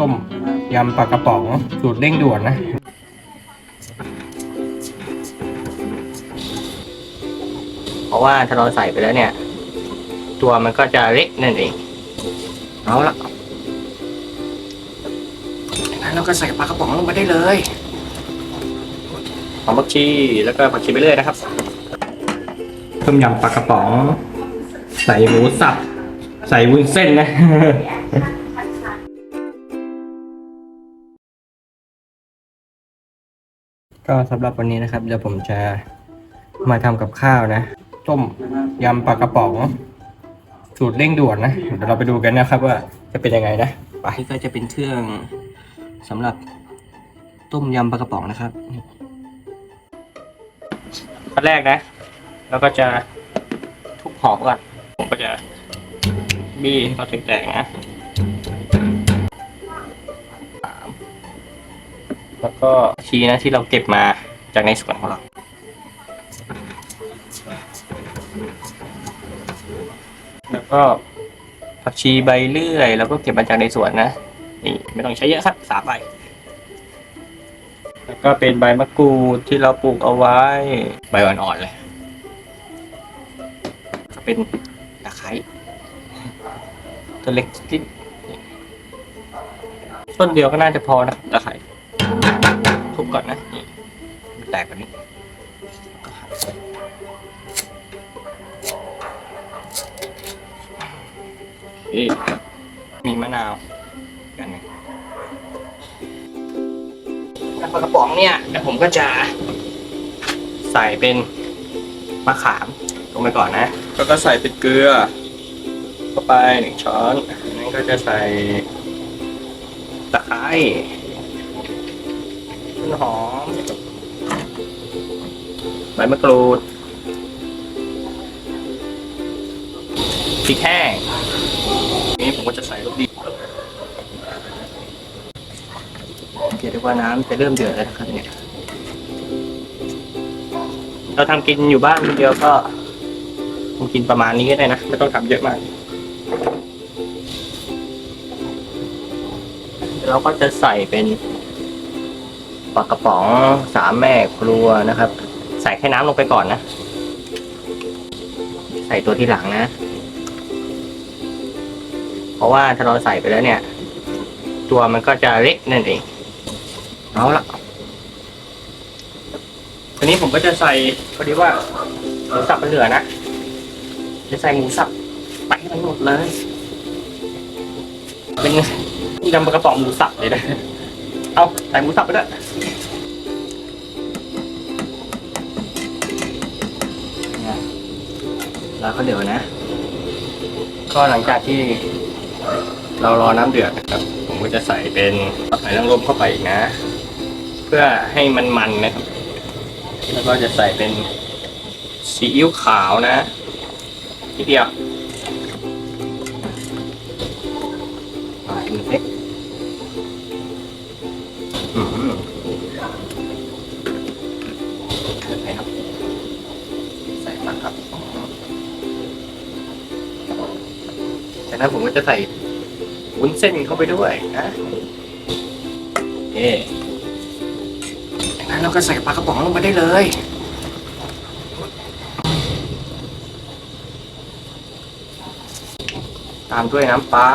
ต้มยำปลากระป๋องสูตรเร่งด่วนนะเพราะว่าถ้าเราใส่ไปแล้วเนี่ย ตัวมันก็จะเละนั่นเอง เอาละงั้นเราก็ใส่ปลากระป๋องลงไปได้เลยหอมผักชีแล้วก็ผักชีไปเรื่อยนะครับต้มยำปลากระป๋อง ใส่หมูสับ ใส่วุ้นเส้นนะ ก็สำหรับวันนี้นะครับ เดี๋ยวผมจะมาทำกับข้าวนะ ต้มยำปลากระป๋อง สูตรเร่งด่วนนะ เดี๋ยวเราไปดูกันนะครับว่าจะเป็นยังไงนะไปนี่ก็จะเป็นเครื่องสำหรับต้มยำปลากระป๋องนะครับขั้นแรกนะเราก็จะทุบหอมก่อนผมก็จะบี้ให้เขาแตกๆนะสามแล้วก็ีนะที่เราเก็บมาจากในสวนของเรา แล้วก็ผักชีใบเลื่อยแล้วก็เก็บมาจากในสวนนะนี่ไม่ต้องใช้เยอะครับสามใบ แล้วก็เป็นใบมะกรูดที่เราปลูกเอาไว้ใบอ่อนๆเลย ก็เป็นตะไคร้ตัวเล็กนิดต้นเดียวก็น่าจะพอนะตะไคร้ ตกกว่านี้นี่มีมะนาวกันหนึ่งแล้วปลากระป๋องเนี่ยเดี๋ยวผมก็จะ ใส่เป็นมะขามลงไปก่อนนะ แล้วก็ใส่เป็นเกลือ เข้าไปหนึ่งช้อนอันนั้นก็จะใส่ตะไคร้ต้นหอม ใบมะกรูดพริกแห้งนี้ผมก็จะใส่รสดีเดี๋ยวดูว่าน้ำจะเริ่มเดือดแล้วนะครับเนี่ยเราทำกินอยู่บ้านคนเดียวก็ทำกินประมาณนี้ก็ได้นะไม่ต้องทำเยอะมาก เราก็จะใส่เป็นปลากระป๋องสามแม่ครัวนะครับ ใส่แค่น้ำลงไปก่อนนะ ใส่ตัวที่หลังนะ เพราะว่าถ้าเราใส่ไปแล้วเนี่ย ตัวมันก็จะเละนั่นเอง เอาละทีนี้ผมก็จะใส่พอดีว่าหมูสับมันเหลือนะ จะใส่หมูสับไปให้มันหมดเลย เป็นยำกระป๋องหมูสับเลยนะ เอาใส่หมูสับไปด้วยเนี่ย แล้วก็เดี๋ยวนะ ก็หลังจากที่เรารอน้ำเดือดนะครับ ผมก็จะใส่เป็นหอยนางรมเข้าไปอีกนะ เพื่อให้มันมันนะครับ แล้วก็จะใส่เป็นซีอิ๊วขาวนะทีเดียวมาอีกเล็ก จากนั้นผมก็จะใส่วุ้นเส้นเข้าไปด้วยนะเอ๊จากนั้นเราก็ใส่ปลากระป๋องลงไปได้เลยตามด้วยน้ำปลา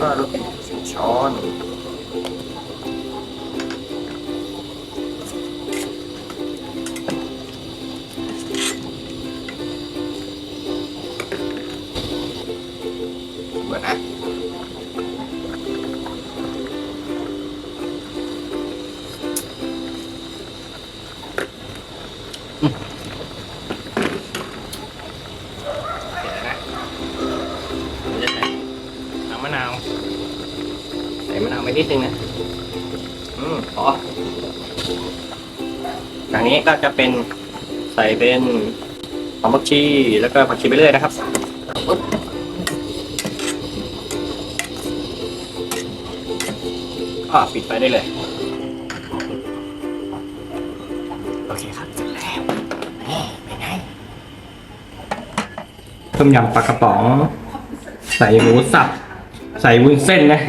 ก็ลูกช้อน มือนะเดี๋ยวนะผมจะใส่น้ำมะนาวใส่มะนาวไปนิดนึงนะอืมพอจากนี้ก็จะเป็นใส่เป็นหอมผักชีแล้วก็ผักชีไปเรื่อยนะครับปึ๊บ ก็ปิดไปได้เลย โอเคครับเสร็จแล้วนี่เป็นไงต้มยำปลากระป๋อง ใส่หมูสับ ใส่วุ้นเส้นนะ